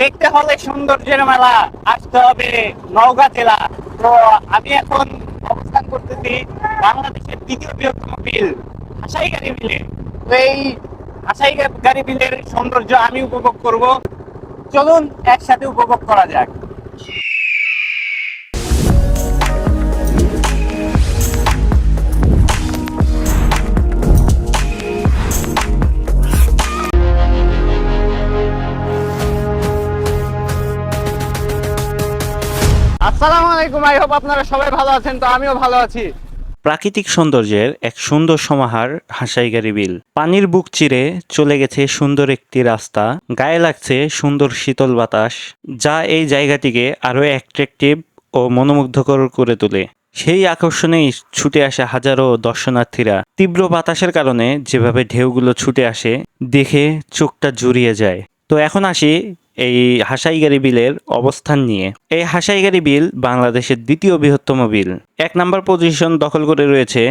দেখতে হলে সৌন্দর্যের মেলা, আসতে হবে নওগাঁ জেলা। তো আমি এখন অবস্থান করতেছি বাংলাদেশের দ্বিতীয় বৃহত্তম বিল, হাসাইগাড়ি বিলে। তো এই আশাই হাসাইগাড়ি বিলের সৌন্দর্য আমি উপভোগ করব। চলুন একসাথে উপভোগ করা যাক। আসসালামু আলাইকুম আই হোপ আপনারা সবাই ভালো আছেন, তো আমিও ভালো আছি। প্রাকৃতিক সৌন্দর্যের এক সুন্দর সমাহার হাসাইগাড়ি বিল। পানির বুক চিরে চলে গেছে সুন্দর একটি রাস্তা। গায়ে লাগছে সুন্দর শীতল বাতাস, যা এই জায়গাটিকে আরও অ্যাট্রাকটিভ ও মনোমুগ্ধকর করে তোলে। সেই আকর্ষণেই ছুটে আসে হাজারো দর্শনার্থীরা। তীব্র বাতাসের কারণে যেভাবে ঢেউগুলো ছুটে আসে, দেখে চোখটা জুড়িয়ে যায়। তো এখন আসি এই হাসাইগারি বিলের অবস্থান নিয়ে। এই হাসাইগারি বিল বাংলাদেশের দ্বিতীয় বৃহত্তম বিল। এক নম্বর পজিশন দখল করে রয়েছে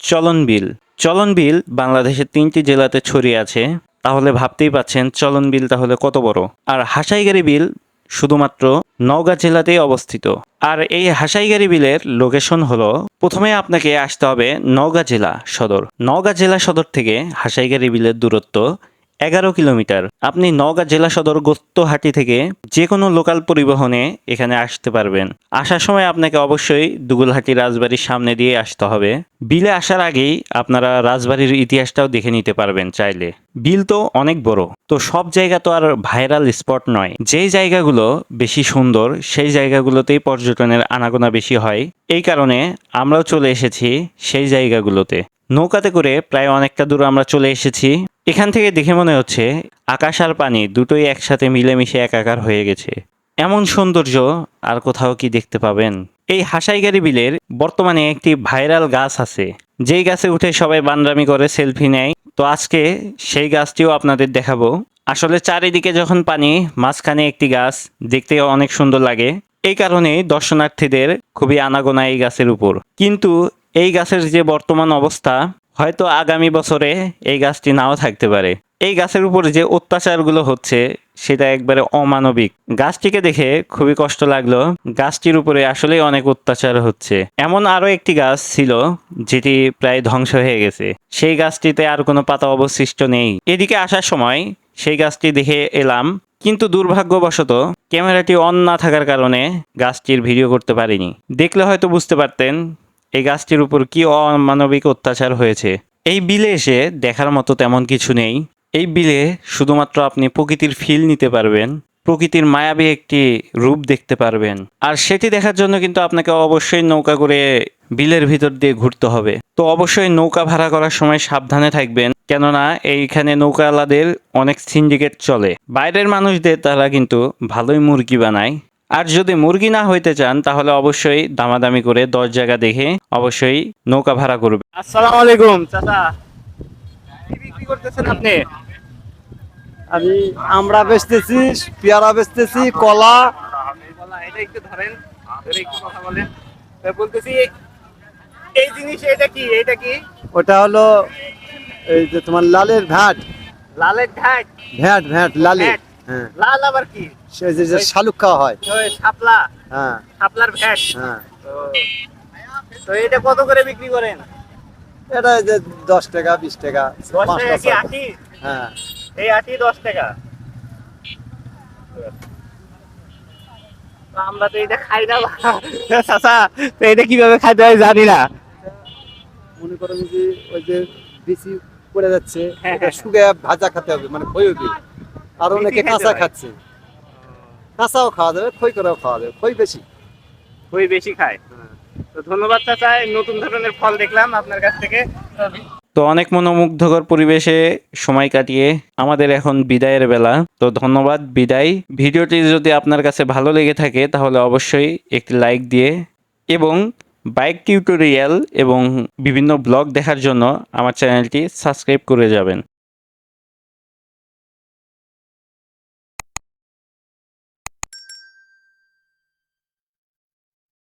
চলন বিল। চলন বিল বাংলাদেশের তিনটি জেলাতে ছড়িয়ে আছে। তাহলে ভাবতেই পাচ্ছেন চলন বিল তাহলে কত বড়? আর হাসাইগারি বিল শুধুমাত্র নওগাঁ জেলাতেই অবস্থিত। আর এই হাসাইগারি বিলের লোকেশন হলো, প্রথমে আপনাকে আসতে হবে নওগাঁ জেলা সদর। নওগাঁ জেলা সদর থেকে হাসাইগাড়ি বিলের দূরত্ব এগারো কিলোমিটার। আপনি নওগাঁ জেলা সদর গোস্তহাটি থেকে যে কোনো লোকাল পরিবহনে এখানে আসতে পারবেন। আসার সময় আপনাকে অবশ্যই দুগুলহাটি রাজবাড়ির সামনে দিয়ে আসতে হবে। বিলে আসার আগেই আপনারা রাজবাড়ির ইতিহাসটাও দেখে নিতে পারবেন চাইলে। বিল তো অনেক বড়। তো সব জায়গা তো আর ভাইরাল স্পট নয়। যেই জায়গাগুলো বেশি সুন্দর, সেই জায়গাগুলোতেই পর্যটনের আনাগোনা বেশি হয়। এই কারণে আমরাও চলে এসেছি সেই জায়গাগুলোতে। নৌকাতে করে প্রায় অনেকটা দূর আমরা চলে এসেছি। এখান থেকে দেখে মনে হচ্ছে আকাশ আর পানি দুটোই একসাথে মিলেমিশে একাকার হয়ে গেছে। এমন সৌন্দর্য আর কোথাও কি দেখতে পাবেন? এই হাসাইগাড়ি বিলের বর্তমানে একটি ভাইরাল গাছ আছে। যেই গাছে উঠে সবাই বানরামি করে সেলফি নেয়। তো আজকে সেই গাছটিও আপনাদের দেখাবো। আসলে চারিদিকে যখন পানি, মাঝখানে একটি গাছ দেখতে অনেক সুন্দর লাগে। এই কারণে দর্শনার্থীদের খুবই আনাগোনা এই গাছের উপর। কিন্তু এই গাছের যে বর্তমান অবস্থা হয়তো আগামী বছরে এই গাছটি নাও থাকতে পারে। এই গাছের উপরে যে অত্যাচারগুলো হচ্ছে, সেটা একবারে অমানবিক। গাছটিকে দেখে খুবই কষ্ট লাগল। গাছটির উপরে আসলেই অনেক অত্যাচার হচ্ছে। এমন আরও একটি গাছ ছিল, যেটি প্রায় ধ্বংস হয়ে গেছে। সেই গাছটিতে আর কোনো পাতা অবশিষ্ট নেই। এদিকে আসার সময় সেই গাছটি দেখে এলাম, কিন্তু দুর্ভাগ্যবশত ক্যামেরাটি অন না থাকার কারণে গাছটির ভিডিও করতে পারিনি। দেখলে হয়তো বুঝতে পারতেন এই গাছটির উপর কি অমানবিক অত্যাচার হয়েছে? এই বিলে এসে দেখার মতো তেমন কিছু নেই। এই বিলে শুধুমাত্র আপনি প্রকৃতির ফিল নিতে পারবেন, প্রকৃতির মায়াবী একটি রূপ দেখতে পারবেন। আর সেটি দেখার জন্য কিন্তু আপনাকে অবশ্যই নৌকা করে বিলের ভিতর দিয়ে ঘুরতে হবে। তো অবশ্যই নৌকা ভাড়া করার সময় সাবধানে থাকবেন, কেননা এইখানে নৌকাওয়ালাদের অনেক সিন্ডিকেট চলে। বাইরের মানুষদের তারা কিন্তু ভালোই মুরগি বানায়। আর যদি মুরগি না হইতে চান তাহলে অবশ্যই দামাদামি করে দশ জায়গা দেখে অবশ্যই নৌকা ভাড়া করবে। আসসালামু আলাইকুম চাচা। বিক্রি করতেছেন আপনি? আমি আমরা বেচতেছি পেয়ারা বেচতেছি কলা। এটা একটু ধরেন ধরে একটু কথা বলেন। বলতেছি এই জিনিস এটা কি? এটা কি? ওটা হলো এই যে তোমার লালের ভ্যাট লালের ঘাট? ভ্যাট ভ্যাট লালের। ভ্যাট। হ্যাঁ লাল আবার কি? যে শালুক খাওয়া হয়। শাপলা। হ্যাঁ। শাপলার ভ্যাট হ্যাঁ। তো এটা কত করে বিক্রি করেন? এটা যে দশ টাকা বিশ টাকা দশ টাকা কি আটি? হ্যাঁ। এই আটি দশ টাকা। আমরা তো এটা খাই না চাচা তো এটা কীভাবে খাইতে হয় জানি না। মনে করেন যে ওই যে বিচি পড়ে যাচ্ছে হ্যাঁ, হ্যাঁ। শুকে ভাজা খেতে হবে মানে খই হবে। আর অনেকে কাঁচা খাচ্ছে। কাঁচাও খাওয়া যাবে খই করেও খাওয়া যাবে খই বেশি। ওই বেশি খায়। তো ধন্যবাদ চাচা এই নতুন ধরনের ফল দেখলাম আপনার কাছ থেকে। তো অনেক মনোমুগ্ধকর পরিবেশে সময় কাটিয়ে আমাদের এখন বিদায়ের বেলা। তো ধন্যবাদ বিদায়। ভিডিওটি যদি আপনার কাছে ভালো লেগে থাকে তাহলে অবশ্যই একটি লাইক দিয়ে এবং বাইক টিউটোরিয়াল এবং বিভিন্ন ব্লগ দেখার জন্য আমার চ্যানেলটি সাবস্ক্রাইব করে যাবেন।